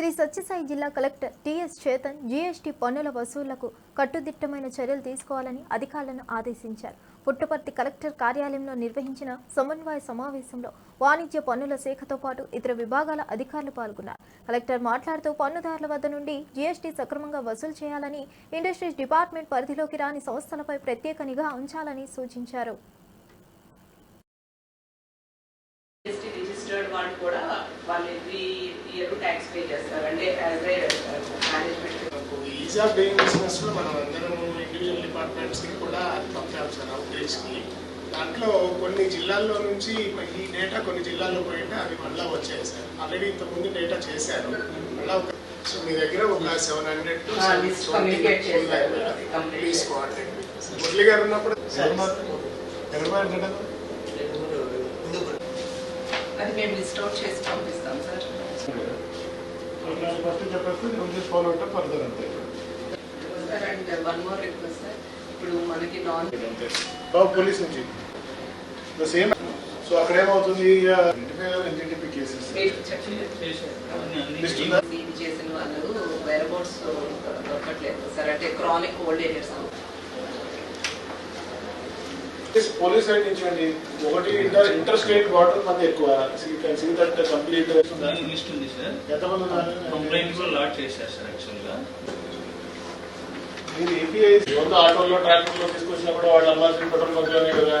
శ్రీ సత్యసాయి జిల్లా collector TS Chetan GST పన్నుల వసూళ్ళకు కట్టుదిట్టమైన చర్యలు తీసుకోవాలని అధికారులను ఆదేశించారు. పుట్టపర్తి కలెక్టర్ కార్యాలయంలో నిర్వహించిన సమన్వయ సమావేశంలో వాణిజ్య పన్నుల శాఖతో పాటు ఇతర విభాగాల అధికారులు పాల్గొన్నారు. కలెక్టర్ మాట్లాడుతూ పన్నుదారుల వద్ద నుండి జీఎస్టీ సక్రమంగా వసూలు చేయాలని ఇండస్ట్రీస్ డిపార్ట్మెంట్ పరిధిలోకి రాని సంస్థలపై ప్రత్యేక నిఘా ఉంచాలని సూచించారు. కూడా వాళ్ళు ఎవ్రీ ఇయర్ ట్యాక్స్ పే చేస్తారు అంటే as a management ease of doing బిజినెస్లో మనం అందరం ఇండివిజువల్ డిపార్ట్మెంట్స్కి కూడా పంపాం సార్ అవుట్రీచ్కి. దాంట్లో కొన్ని జిల్లాల్లో నుంచి ఈ డేటా కొన్ని జిల్లాల్లో పోయింటే అవి మళ్ళీ వచ్చాయి సార్. ఆల్రెడీ ఇంతకుముందు డేటా చేశారు. మళ్ళీ ఒక సో మీ దగ్గర ఒక seven hundred two. Please Murali garu ఉన్నప్పుడు అది మేము లిస్ట్ అవుట్ చేసి పంపిస్తాం సార్ ఫస్ట్ చెప్పేస్తే just follow it up further అంతే. Sir and one more request sir ఇప్పుడు మనకి నాన్ అంతే. బాబు పోలీస్ నుంచి. సేమ్ సో అక్కడ ఏమవుతుంది? ఎన్టీపీ కేసెస్ చేసిన వాళ్ళు వేరబోట్స్ దొరకట్లేదు. సార్ అంటే chronic old arrears police side నుంచి అండి ఒకటి ఇంటర్ ఇంటర్ స్టేట్ బార్డర్ మంది ఎక్కువ. సీ దట్ కంప్లీట్ లిస్ట్ ఉంది సార్ ఎంతమంది ఉన్నారు? కంప్లైంట్ కూడా లాట్ చేశారు సార్ యాక్చువల్గా మీరు ఏపీఐ వంద ఆటోల్లో ట్రాక్టర్లో తీసుకొచ్చినప్పుడు వాళ్ళు అమ్మాల్సిన పెట్రోల్ బంక్లోనే కదా.